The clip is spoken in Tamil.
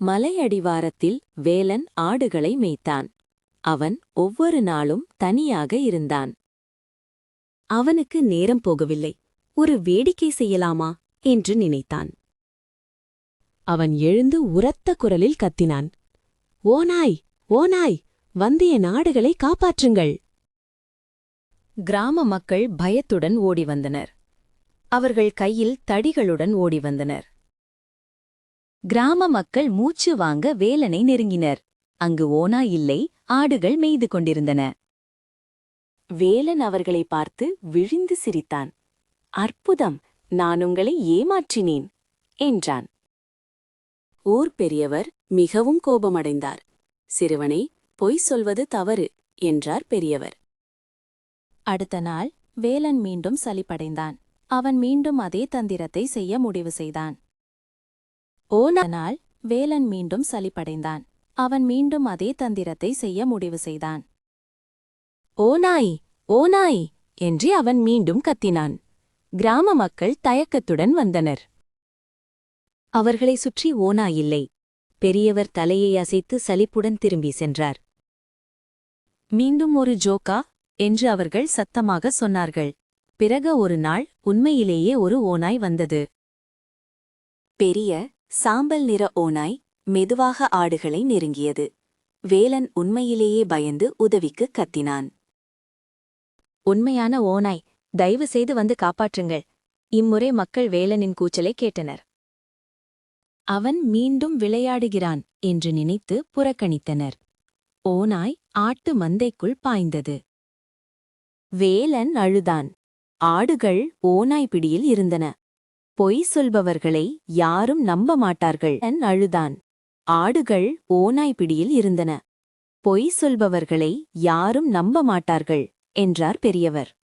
மலையடிவாரத்தில் வேலன் ஆடுகளை மேய்த்தான். அவன் ஒவ்வொரு நாளும் தனியாக இருந்தான். அவனுக்கு நேரம் போகவில்லை. ஒரு வேடிக்கை செய்யலாமா என்று நினைத்தான். அவன் எழுந்து உரத்த குரலில் கத்தினான். ஓநாய் ஓநாய் வந்து என் ஆடுகளை காப்பாற்றுங்கள். கிராம மக்கள் பயத்துடன் ஓடி வந்தனர். அவர்கள் கையில் தடிகளுடன் ஓடி வந்தனர். கிராம மக்கள் மூச்சு வாங்க வேலனை நெருங்கினர். அங்கு ஓனா இல்லை ஆடுகள் மேய்து கொண்டிருந்தன. வேலன் அவர்களை பார்த்து விழிந்து சிரித்தான். அற்புதம் நான் உங்களை ஏமாற்றினேன் என்றான். ஊர் பெரியவர் மிகவும் கோபமடைந்தார். சிறுவனே பொய் சொல்வது தவறு என்றார் பெரியவர். அடுத்த நாள் வேலன் மீண்டும் சலிப்படைந்தான். அவன் மீண்டும் அதே தந்திரத்தை செய்ய முடிவு செய்தான். ஓனால் நாள் வேலன் மீண்டும் சலிப்படைந்தான். அவன் மீண்டும் அதே தந்திரத்தை செய்ய முடிவு செய்தான். ஓநாய் ஓநாய் என்று அவன் மீண்டும் கத்தினான். கிராம மக்கள் தயக்கத்துடன் வந்தனர். அவர்களை சுற்றி ஓநாய் இல்லை. பெரியவர் தலையை அசைத்து சலிப்புடன் திரும்பி சென்றார். மீண்டும் ஒரு ஜோக்கா? என்று அவர்கள் சத்தமாக சொன்னார்கள். பிறகு ஒரு நாள் உண்மையிலேயே ஒரு ஓநாய் வந்தது. பெரிய சாம்பல் நிற ஓநாய் மெதுவாக ஆடுகளை நெருங்கியது. வேலன் உண்மையிலேயே பயந்து உதவிக்கு கத்தினான். உண்மையான ஓநாய் தயவு செய்து வந்து காப்பாற்றுங்கள். இம்முறை மக்கள் வேலனின் கூச்சலை கேட்டனர். அவன் மீண்டும் விளையாடுகிறான் என்று நினைத்து புறக்கணித்தனர். ஓநாய் ஆட்டு மந்தைக்குள் பாய்ந்தது. வேலன் அழுதான். ஆடுகள் ஓநாய் பிடியில் இருந்தன. பொய் சொல்பவர்களை யாரும் நம்ப மாட்டார்கள். என் அழுதான். ஆடுகள் ஓநாய் பிடியில் இருந்தன. பொய் சொல்பவர்களை யாரும் நம்ப மாட்டார்கள் என்றார் பெரியவர்.